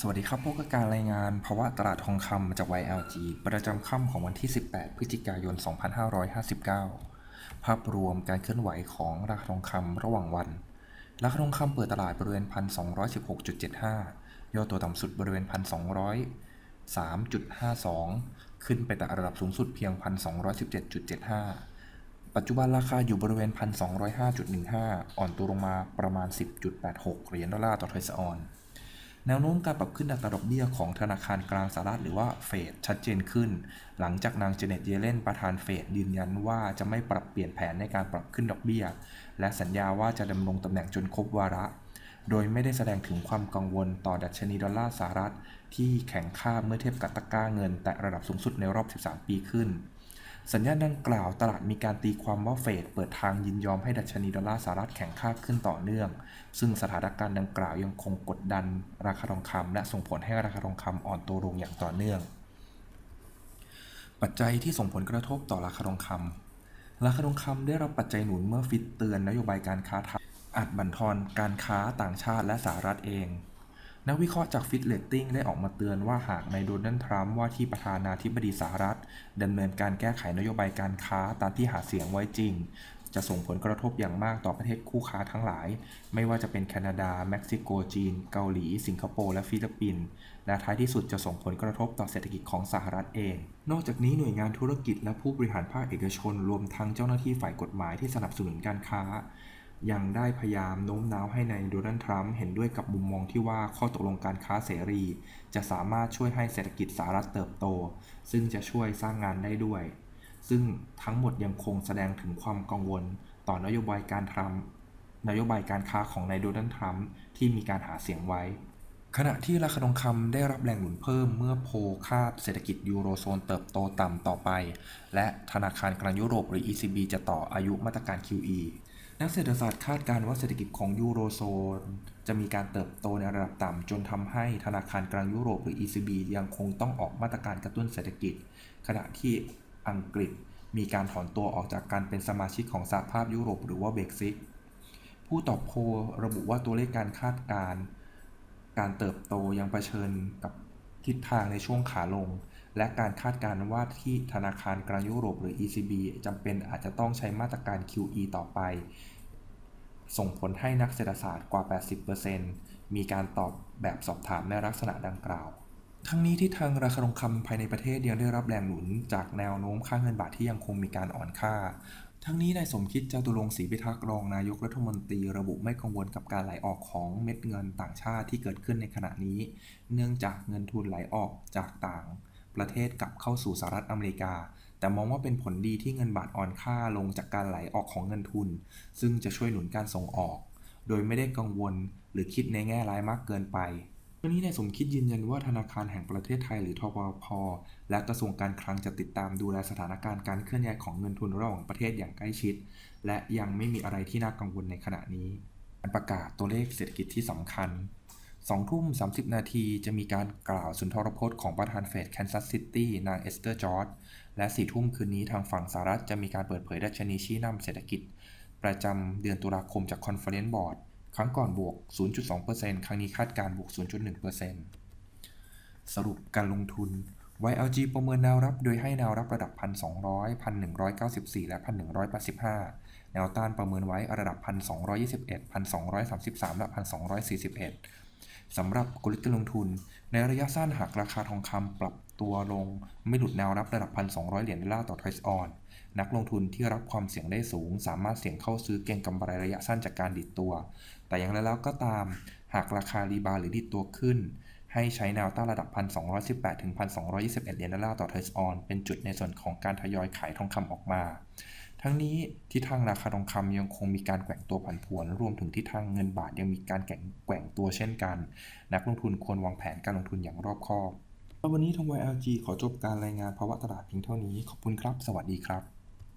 สวัสดีครับพบกับการรายงานภาวะตลาดทองคำจาก YLG ประจำค่ำของวันที่ 18 พฤศจิกายน 2559 ภาพรวมการเคลื่อนไหวของราคาทองคำระหว่างวัน ราคาทองคำเปิดตลาดบริเวณ 1,216.75 ย่อตัวต่ำสุดบริเวณ 1,203.52 ขึ้นไปแต่ระดับสูงสุดเพียง 1,217.75 ปัจจุบันราคาอยู่บริเวณ 1,205.15 อ่อนตัวลงมาประมาณ 10.86 เหรียญดอลลาร์ต่อทรัสออน แนวโน้มการปรับขึ้นอัตราดอกเบี้ยของธนาคารกลางสหรัฐหรือว่าเฟดชัดเจนขึ้น หลังจากนางเจเน็ตเยเลนประธานเฟดยืนยันว่าจะไม่ปรับเปลี่ยนแผนในการปรับขึ้นดอกเบี้ย และสัญญาว่าจะดำรงตำแหน่งจนครบวาระ โดยไม่ได้แสดงถึงความกังวลต่อดัชนีดอลลาร์สหรัฐ ที่แข็งค่าเมื่อเทียบกับตะกร้าเงิน แต่ระดับสูงสุดในรอบ 13 ปีขึ้น สัญญาณดังกล่าวตลาดมีการตีความว่าเฟดเปิดทางยินยอมให้ดัชนีดอลลาร์สหรัฐแข็งค่าขึ้นต่อเนื่อง ซึ่งสถานการณ์ดังกล่าวยังคงกดดันราคาทองคำและส่งผลให้ราคาทองคำอ่อนตัวลงอย่างต่อเนื่อง ปัจจัยที่ส่งผลกระทบต่อราคาทองคำราคาทองคำได้รับปัจจัยหนุนเมื่อฟิตเตือนนโยบายการค้าไทยอาจบั่นทอนการค้าต่างชาติและสหรัฐเอง นักวิเคราะห์จากฟิตเลตติ้งได้ออกมาเตือนว่าหากนายโดนัลด์ทรัมป์ว่าที่ประธานาธิบดีสหรัฐดำเนินการแก้ไขนโยบายการค้าตามที่หาเสียงไว้จริง จะส่งผลกระทบอย่างมากต่อประเทศคู่ค้าทั้งหลาย ไม่ว่าจะเป็นแคนาดา เม็กซิโก จีน เกาหลี สิงคโปร์ และฟิลิปปินส์ และท้ายที่สุดจะส่งผลกระทบต่อเศรษฐกิจของสหรัฐเอง นอกจากนี้หน่วยงานธุรกิจและผู้บริหารภาคเอกชน รวมทั้งเจ้าหน้าที่ฝ่ายกฎหมายที่สนับสนุนการค้า ยังได้พยายามโน้มน้าวให้ในายโดนัลด์ทรัมป์เห็นด้วยกับมุมมองที่ว่าข้อตกลงการค้าเสรี จะสามารถช่วยให้เศรษฐกิจสหรัฐเติบโต ซึ่งจะช่วยสร้างงานได้ด้วย ซึ่งทั้งหมดยังคงแสดงถึงความกังวล ต่อนโยบายการทรัมป์นโยบายการค้าของนายโดนัลด์ทรัมป์ที่มีการหาเสียงไว้ ขณะที่ราคาทองคำได้รับแรงหนุนเพิ่มเมื่อโพคาดเศรษฐกิจยูโรโซนเติบโตต่ำต่อไป และธนาคารกลางยุโรปหรือ ECB จะต่ออายุมาตรการ QE นักเศรษฐศาสตร์คาดการณ์ว่าเศรษฐกิจของยูโรโซน จะมีการเติบโตในระดับต่ำจนทำให้ธนาคารกลางยุโรปหรือ ECB ยังคงต้องออกมาตรการกระตุ้นเศรษฐกิจ ขณะที่อังกฤษมีการถอนตัวออกจากการเป็นสมาชิกของสหภาพยุโรปหรือว่าเบกซิตผู้ตอบโพลระบุว่าตัวเลขการคาดการณ์การเติบโตยังเผชิญกับทิศทางในช่วงขาลง และการคาดการณ์ว่าที่ธนาคารกลางยุโรปหรือ ECB จำเป็นอาจจะต้องใช้มาตรการ QE ต่อไป ส่งผลให้นักเศรษฐศาสตร์กว่า 80%มีการตอบแบบสอบถามในลักษณะดังกล่าว ทั้งนี้ที่ทางราคาทองคำภายในประเทศยังได้รับแรงหนุนจากแนวโน้มค่าเงินบาทที่ยังคงมีการอ่อนค่าทั้งนี้นายสมคิดจาตุรงศรีพิทักษ์รองนายกรัฐมนตรีระบุไม่กังวลกับการไหลออกของเม็ดเงินต่างชาติที่เกิดขึ้นในขณะนี้ เนื่องจากเงินทุนไหลออกจากต่าง ประเทศกลับเข้าสู่สหรัฐอเมริกา แต่มองว่าเป็นผลดีที่เงินบาทอ่อนค่าลงจากการไหลออกของเงินทุน ซึ่งจะช่วยหนุนการส่งออก โดยไม่ได้กังวลหรือคิดในแง่ร้ายมากเกินไปทั้งนี้นายสมคิดยืนยันว่าธนาคารแห่งประเทศไทยหรือทปพและกระทรวงการคลังจะติดตามดูแลสถานการณ์การเคลื่อนย้ายของเงินทุนระหว่างประเทศอย่างใกล้ชิด และยังไม่มีอะไรที่น่ากังวลในขณะนี้การประกาศตัวเลขเศรษฐกิจที่สำคัญ 2ทุ่ม 30 นาทีจะมีการกล่าวสุนทรพจน์ของประธานเฟดแคนซัสซิตี้นางเอสเตอร์จอร์ดและ 4 ทุ่มคืนนี้ทางฝั่งสหรัฐจะมีการเปิดเผยดัชนีชี้นำเศรษฐกิจ ประจำเดือนตุลาคมจากคอนเฟอเรนซ์บอร์ดครั้งก่อนบวก 0.2%ครั้งนี้คาดการณ์บวก 0.1%สรุปการลงทุน YLG ประเมินแนวรับโดยให้แนวรับระดับ 1,200 1,194 และ 1,185 แนวต้านประเมินไว้ระดับ 1,221 1,233 และ 1,241 สำหรับกลยุทธ์การลงทุน ในระยะสั้นหากราคาทองคำปรับตัวลงไม่หลุดแนวรับระดับ 1,200 เหรียญดอลลาร์ต่อทรัสออน นักลงทุนที่รับความเสี่ยงได้สูง สามารถเสี่ยงเข้าซื้อเก็งกำไรระยะสั้นจากการดิดตัว แต่อย่างไรแล้วก็ตาม หากราคารีบาร์หรือดิดตัวขึ้น ให้ใช้แนวต้านระดับ 1,218 ถึง 1,221 เหรียญดอลลาร์ต่อเทรัสออน เป็นจุดในส่วนของการทยอยขายทองคำออกมา ทั้งนี้ทิศทางราคาทองคำยังคงมีการแกว่งตัวผันผวน รวมถึงทิศทางเงินบาทยังมีการแกว่งแกว่งตัวเช่นกัน นักลงทุนควรวางแผนการลงทุนอย่างรอบคอบวันนี้ทาง YLG ขอจบการรายงานภาวะตลาดเพียงเท่านี้ ขอบคุณครับ สวัสดีครับ